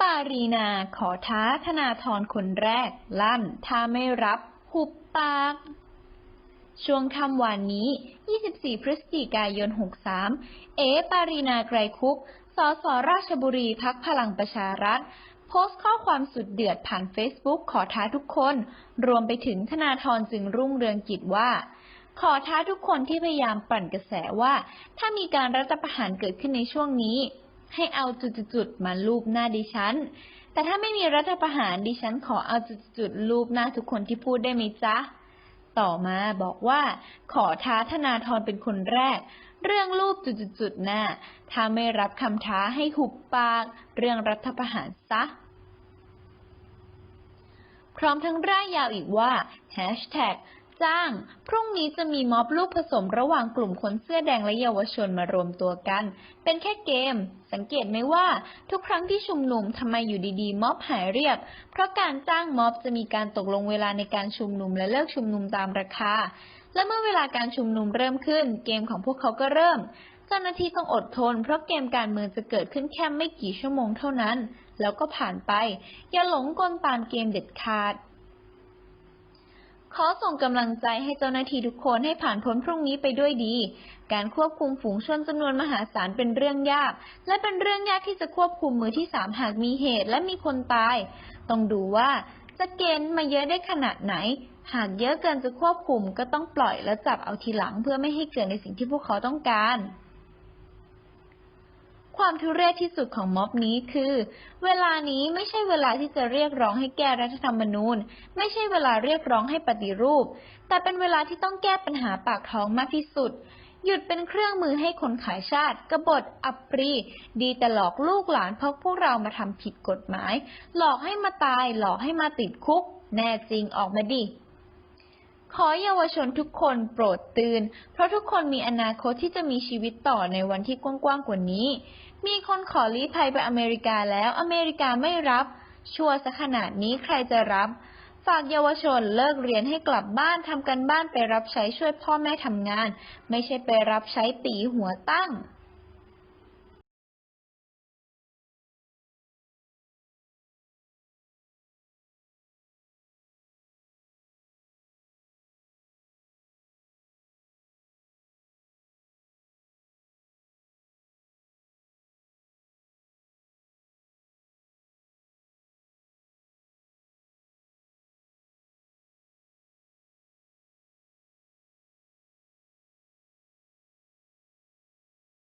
ปารีนาขอท้าธนาธรคนแรก ลั่น ถ้าไม่รับหุบปาก ช่วงค่ำวันนี้ 24 พฤศจิกายน 63 เอ ปารีนาไกรคุปสสราชบุรีพักพลังประชารัฐโพสต์ข้อความสุดเดือดผ่านเฟซบุ๊กขอท้าทุกคน รวมไปถึงธนาธรจึงรุ่งเรืองกิจว่า ขอท้าทุกคนที่พยายามปั่นกระแสว่า ถ้ามีการรัฐประหารเกิดขึ้นในช่วงนี้ ให้เอาจุดๆมาลูบหน้าดิฉัน แต่ถ้าไม่มีรัฐประหารดิฉันขอเอาจุดๆลูบหน้าทุกคนที่พูดได้ไหมจ๊ะ ต่อมาบอกว่าขอท้าธนาธรเป็นคนแรก เรื่องรูปจุดๆหน้า ถ้าไม่รับคำท้าให้หุบปาก เรื่องรัฐประหารซะพร้อมทั้งร่ายยาวอีกว่า Hashtag จ้าง พรุ่งนี้จะมีม็อบลูกผสมระหว่างกลุ่มคนเสื้อแดงและเยาวชนมารวมตัวกัน เป็นแค่เกม สังเกตไหมว่า ทุกครั้งที่ชุมนุมทำไมอยู่ดีๆ ม็อบหายเรียบ เพราะการจ้างม็อบจะมีการตกลงเวลาในการชุมนุมและเลิกชุมนุมตามราคา และเมื่อเวลาการชุมนุมเริ่มขึ้น เกมของพวกเขาก็เริ่มเจ้าหน้าที่ต้องอดทน เพราะเกมการเมืองจะเกิดขึ้นแค่ไม่กี่ชั่วโมงเท่านั้น แล้วก็ผ่านไป อย่าหลงกลตามเกมเด็ดขาด ขอส่งกำลังใจให้เจ้าหน้าที่ทุกคนให้ผ่านพ้นพรุ่งนี้ไปด้วยดี การควบคุมฝูงชนจำนวนมหาศาลเป็นเรื่องยาก และเป็นเรื่องยากที่จะควบคุมมือที่สามหากมีเหตุและมีคนตาย ต้องดูว่าจะเกณฑ์มาเยอะได้ขนาดไหน หากเยอะเกินจะควบคุมก็ต้องปล่อยและจับเอาทีหลังเพื่อไม่ให้เกิดในสิ่งที่พวกเขาต้องการ ความทุเรศที่สุดของม็อบนี้คือ เวลานี้ไม่ใช่เวลาที่จะเรียกร้องให้แก้รัฐธรรมนูญ ไม่ใช่เวลาเรียกร้องให้ปฏิรูป แต่เป็นเวลาที่ต้องแก้ปัญหาปากท้องมากที่สุด หยุดเป็นเครื่องมือให้คนขายชาติ กบฏอัปรี ดีแต่หลอกลูกหลานเพราะพวกเรามาทำผิดกฎหมาย หลอกให้มาตาย หลอกให้มาติดคุก แน่จริงออกมาดิ ขอเยาวชนทุกคนโปรดตื่น เพราะทุกคนมีอนาคตที่จะมีชีวิตต่อในวันที่กว้างๆกว่านี้ มีคนขอลี้ภัยไปอเมริกาแล้วอเมริกาไม่รับ ชัวร์ซะขนาดนี้ใครจะรับ ฝากเยาวชนเลิกเรียนให้กลับบ้านทำกันบ้านไปรับใช้ช่วยพ่อแม่ทำงาน ไม่ใช่ไปรับใช้ตีหัวตั้ง